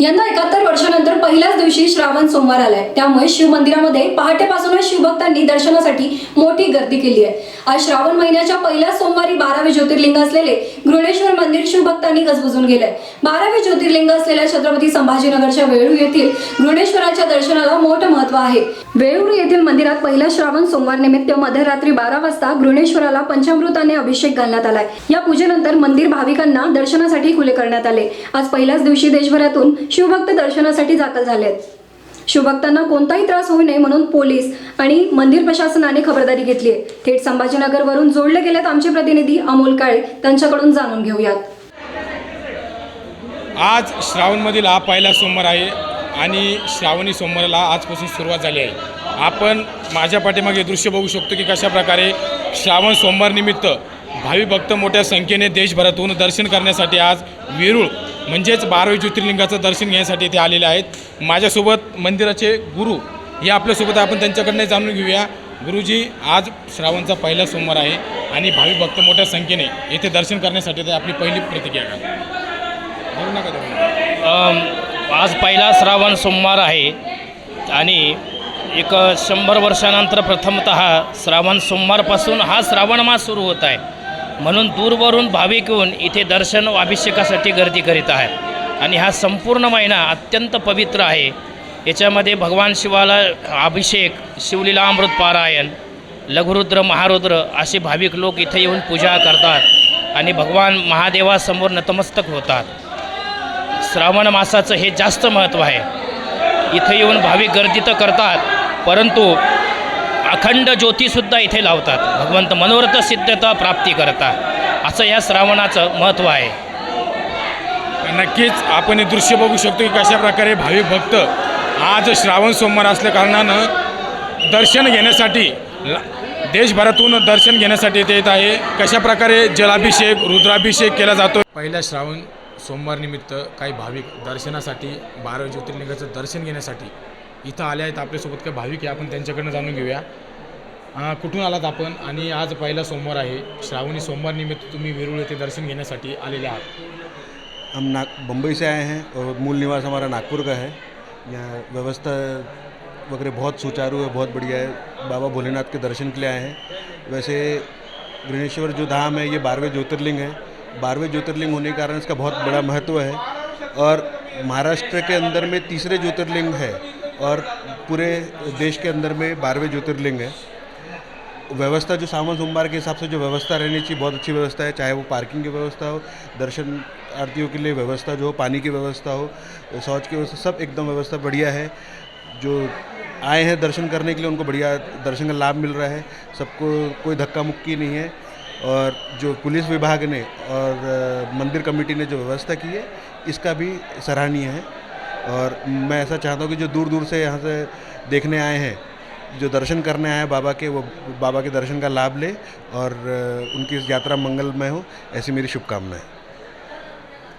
यंदा एकाहत्तर वर्षानंतर पहिल्याच दिवशी श्रावण सोमवार आलाय. त्यामुळे शिव मंदिरामध्ये पहाटेपासूनच शिवभक्तांनी दर्शनासाठी मोठी गर्दी केली आहे. आज श्रावण महिन्याच्या पहिल्या सोमवारी बारावे ज्योतिर्लिंग असलेले घृणेश्वर मंदिर शिवभक्तांनी गजबजून गेलंय. बारावे ज्योतिर्लिंग असलेल्या छत्रपती संभाजीनगरच्या वेळूर येथील घृणेश्वराच्या दर्शनाला मोठं महत्त्व आहे. वेळूर येथील मंदिरात पहिल्या श्रावण सोमवार निमित्त मध्यरात्री बारा वाजता घृणेश्वराला पंचामृताने अभिषेक घालण्यात आलाय. या पूजेनंतर मंदिर भाविकांना दर्शनासाठी खुले करण्यात आले. आज पहिल्याच दिवशी देशभरातून शिवभक्त दर्शनासाठी दाखल झालेत शिवभक्तांना कोणताही त्रास होऊ नये म्हणून पोलीस आणि मंदिर प्रशासनाने खबरदारी घेतली आहे. थेट संभाजीनगरवरून जोडले गेलेत आमचे प्रतिनिधी अमोल काळे. त्यांच्याकडून जाणून घेऊयात. आज श्रावणमधील हा पहिला सोमवार आहे आणि श्रावणी सोमवाराला आजपासून सुरुवात झाली आहे. आपण माझ्या पाठीमागे दृश्य बघू शकतो की कशा प्रकारे श्रावण सोमवार निमित्त भावी भक्त मोठ्या संख्येने देशभरातून दर्शन करण्यासाठी आज वेरूळ म्हणजेच बारावी ज्योतिर्लिंगाचं दर्शन घेण्यासाठी इथे आलेले आहेत. माझ्यासोबत मंदिराचे गुरु हे आपल्यासोबत आपण त्यांच्याकडनं जाणून घेऊया. गुरुजी आज श्रावणचा पहिला सोमवार आहे आणि भावी भक्त मोठ्या संख्येने येथे दर्शन करण्यासाठी ते आपली पहिली प्रतिक्रिया का नका आज पहिला श्रावण सोमवार आहे आणि एक शंभर वर्षानंतर प्रथमत श्रावण सोमवारपासून हा श्रावण मास सुरू होत आहे. म्हणून दूरवरून भाविक येऊन इथे दर्शन व अभिषेकासाठी गर्दी करीत आहेत. आणि हा संपूर्ण महिना अत्यंत पवित्र आहे. याच्यामध्ये भगवान शिवाला अभिषेक शिवलीला अमृत पारायण लघुरुद्र महारुद्र असे भाविक लोक इथे येऊन पूजा करतात आणि भगवान महादेवासमोर नतमस्तक होतात. श्रावण मासाचं हे जास्त महत्त्व आहे. इथे येऊन भाविक गर्दी तर करतात परंतु अखंड ज्योतीसुद्धा इथे लावतात. भगवंत मनोरथ सिद्धता प्राप्ती करतात असं या श्रावणाचं महत्त्व आहे. नक्कीच आपण हे दृश्य बघू शकतो की कशा प्रकारे भाविक भक्त आज श्रावण सोमवार असल्या कारणानं दर्शन घेण्यासाठी ला- देशभरातून दर्शन घेण्यासाठी येत आहे. कशा प्रकारे जलाभिषेक रुद्राभिषेक केला जातो पहिल्या श्रावण सोमवार निमित्त काही भाविक दर्शनासाठी बारा ज्योतिर्लिंगाचं दर्शन घेण्यासाठी इथं आले आहेत आपल्यासोबत काय भाविक आहे आपण त्यांच्याकडनं जाणून घेऊया. कुठून आलात आपण? आणि आज पहिला सोमवार आहे. श्रावणी सोमवार निमित्त तुम्ही वेरूळ येथे दर्शन घेण्यासाठी आलेले आहात. हम नाग बम्बई से आए हैं और मूल निवास हमारा नागपुर का है। यहाँ व्यवस्था वगैरह बहुत सुचारू है बहुत बढ़िया है। बाबा भोलेनाथ के दर्शन के लिए आए हैं। वैसे गृहेश्वर जो धाम है ये बारहवें ज्योतिर्लिंग है। बारहवें ज्योतिर्लिंग होने के कारण इसका बहुत बड़ा महत्त्व है। और महाराष्ट्र के अंदर में तीसरे ज्योतिर्लिंग है। और पूरे देश के अंदर में बारहवें ज्योतिर्लिंग है। व्यवस्था जो सावन सोमवार के हिसाब से जो व्यवस्था रहनी चाहिए, बहुत अच्छी व्यवस्था है, चाहे वो पार्किंग की व्यवस्था हो, दर्शन आरतियों के लिए व्यवस्था जो हो, पानी की व्यवस्था हो, शौच की व्यवस्था, सब एकदम व्यवस्था बढ़िया है। जो आए हैं दर्शन करने के लिए, उनको बढ़िया दर्शन का लाभ मिल रहा है। सबको कोई धक्का मुक्की नहीं है। और जो पुलिस विभाग ने और मंदिर कमेटी ने जो व्यवस्था की है, इसका भी सराहनीय है। और मैं ऐसा चाहता हूँ कि जो दूर दूर से यहाँ से देखने आए हैं, जो दर्शन करने आए हैं बाबा के, वो बाबा के दर्शन का लाभ ले और उनकी यात्रा मंगलमय हो, ऐसी मेरी शुभकामनाएँ।